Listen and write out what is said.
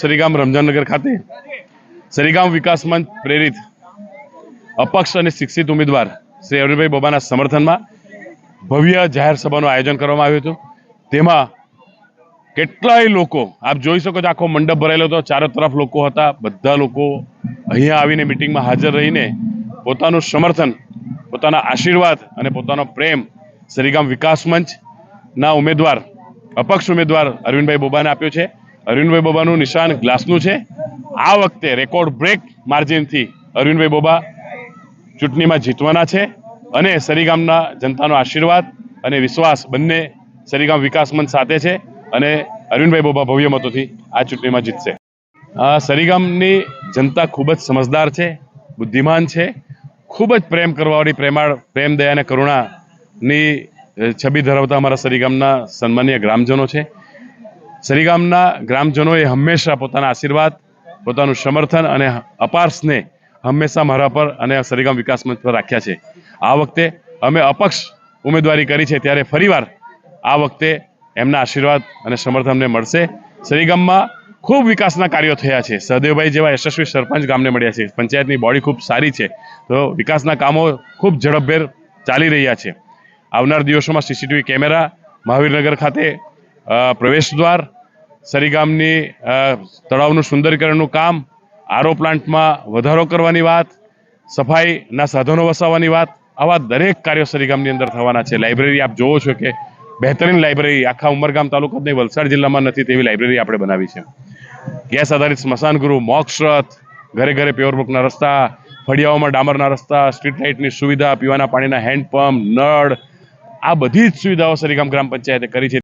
સરીગામ રમજાનનગર ખાતે શ્રીગામ વિકાસ મંચ પ્રેરિત અપક્ષ અને શિક્ષિત ઉમેદવાર શ્રી અરવિંદભાઈ બોબાના સમર્થનમાં ભવ્ય જાહેર સભાનું આયોજન કરવામાં આવ્યું હતું. તેમાં કેટલાય લોકો, આપ જોઈ શકો છો આખો મંડપ ભરાયેલો હતો. ચારો તરફ લોકો હતા. બધા લોકો અહીંયા આવીને મિટિંગમાં હાજર રહીને પોતાનું સમર્થન, પોતાના આશીર્વાદ અને પોતાનો પ્રેમ શ્રીગામ વિકાસ મંચના ઉમેદવાર, અપક્ષ ઉમેદવાર અરવિંદભાઈ બોબાને આપ્યો છે. અરવિંદભાઈ બોબાનું નિશાન ગ્લાસનું છે. આ વખતે રેકોર્ડ બ્રેક માર્જિનથી અરવિંદભાઈ બોબા ચૂંટણીમાં જીતવાના છે અને સરીગામના જનતાનો આશીર્વાદ અને વિશ્વાસ બંને સરીગામ વિકાસ મંચ સાથે છે અને અરવિંદભાઈ બોબા ભવ્ય મતોથી આ ચૂંટણીમાં જીતશે. સરીગામની જનતા ખૂબ જ સમજદાર છે, બુદ્ધિમાન છે, ખૂબ જ પ્રેમ કરવાવાળી પ્રેમાળ, પ્રેમ, દયા અને કરુણાની છબી ધરાવતા અમારા સરીગામના સન્માનીય ગ્રામજનો છે. સરીગામના ગ્રામજનોએ હંમેશા પોતાના આશીર્વાદ, પોતાનું સમર્થન અને અપાર સ્નેહ હંમેશા મારા પર અને સરીગામ વિકાસ મંચ પર રાખ્યા છે. આ વખતે અમે અપક્ષ ઉમેદવારી કરી છે ત્યારે ફરીવાર આ વખતે એમના આશીર્વાદ અને સમર્થન અમને મળશે. સરીગામમાં ખૂબ વિકાસના કાર્યો થયા છે. સહદેવભાઈ જેવા યશસ્વી સરપંચ ગામને મળ્યા છે. પંચાયતની બોડી ખૂબ સારી છે. તો વિકાસના કામો ખૂબ ઝડપભેર ચાલી રહ્યા છે. આવનાર દિવસોમાં સીસીટીવી કેમેરા, મહાવીરનગર ખાતે પ્રવેશ દ્વાર સરીગામની તળાવનું સુંદરીકરણનું કામ, આરો પ્લાન્ટમાં વધારો કરવાની વાત, સફાઈના સાધનો વસાવવાની વાત, આવા દરેક કાર્યો સરીગામની અંદર થવાના છે. લાઇબ્રેરી આપ જોવો છો કે બહેતરીન લાઇબ્રેરી આખા ઉમરગામ તાલુકા નહીં, વલસાડ જિલ્લામાં નથી તેવી લાઇબ્રેરી આપણે બનાવી છે. ગેસ આધારિત સ્મશાન ગૃહ મોક્ષ ઘરે ઘરે પ્યોરબુકના રસ્તા, ફળિયાઓમાં ડામરના રસ્તા સ્ટ્રીટ લાઇટની સુવિધા, પીવાના પાણીના હેન્ડપંપ નળ, આ બધી જ સુવિધાઓ સરીગામ ગ્રામ પંચાયતે કરી છે.